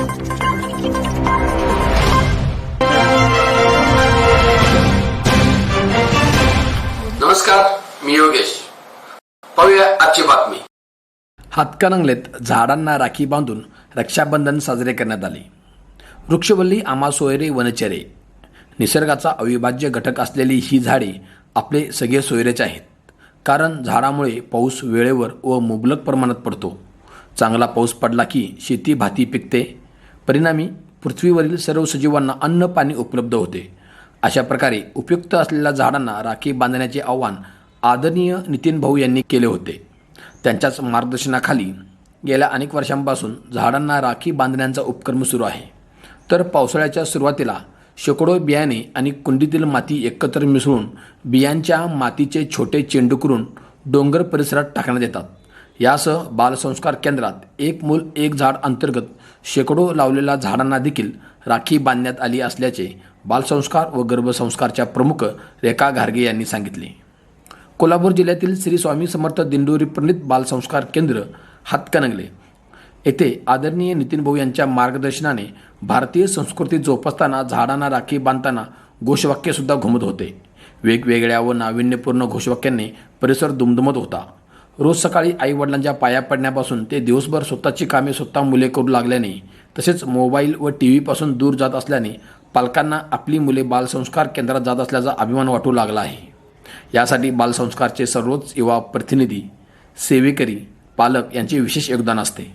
नमस्कार मी योगेश. पाहूया आजची बातमी. हातकणंगलेत झाडांना राखी बांधून रक्षाबंधन साजरे करण्यात आले. वृक्षवल्ली आमा सोयरे वनचरे. निसर्गाचा अविभाज्य घटक असलेली ही झाडे आपले सगळे सोयरेच आहेत. कारण झाडामुळे पाऊस वेळेवर व मुबलक प्रमाणात पडतो. चांगला पाऊस पडला की शेती भाती पिकते परिणामी पृथ्वीवरील सर्व सजीवांना अन्न पाणी उपलब्ध होते. अशा प्रकारे उपयुक्त असलेल्या झाडांना राखी बांधण्याचे आव्हान आदरणीय नितीन भाऊ यांनी केले होते. त्यांच्याच मार्गदर्शनाखाली गेल्या अनेक वर्षांपासून झाडांना राखी बांधण्याचा उपक्रम सुरू आहे. तर पावसाळ्याच्या सुरुवातीला शेकडो बियाणे आणि कुंडीतील माती एकत्र मिसळून बियांच्या मातीचे छोटे चेंडू करून डोंगर परिसरात टाकण्यात येतात. यासह बालसंस्कार केंद्रात एक मूल एक झाड अंतर्गत शेकडो लावलेल्या झाडांना देखील राखी बांधण्यात आली असल्याचे बालसंस्कार व गर्भसंस्कारच्या प्रमुख रेखा घारगे यांनी सांगितले. कोल्हापूर जिल्ह्यातील श्री स्वामी समर्थ दिंडोरी प्रणित बालसंस्कार केंद्र हातकणंगले येथे आदरणीय नितीन भाऊ यांच्या मार्गदर्शनाने भारतीय संस्कृती जोपासताना झाडांना राखी बांधताना घोषवाक्यसुद्धा घुमत होते. वेगवेगळ्या व नाविन्यपूर्ण घोषवाक्यांनी परिसर दुमदुमत होता. रोज सकाळी आई वडिलांच्या पाया पडण्यापासून ते दिवसभर स्वतःची कामे स्वतः मुले करू लागल्याने तसेच मोबाईल व टी व्हीपासून दूर जात असल्याने पालकांना आपली मुले बालसंस्कार केंद्रात जात असल्याचा अभिमान वाटू लागला आहे. यासाठी बालसंस्कारचे सर्वच युवा प्रतिनिधी सेवेकरी पालक यांचे विशेष योगदान असते.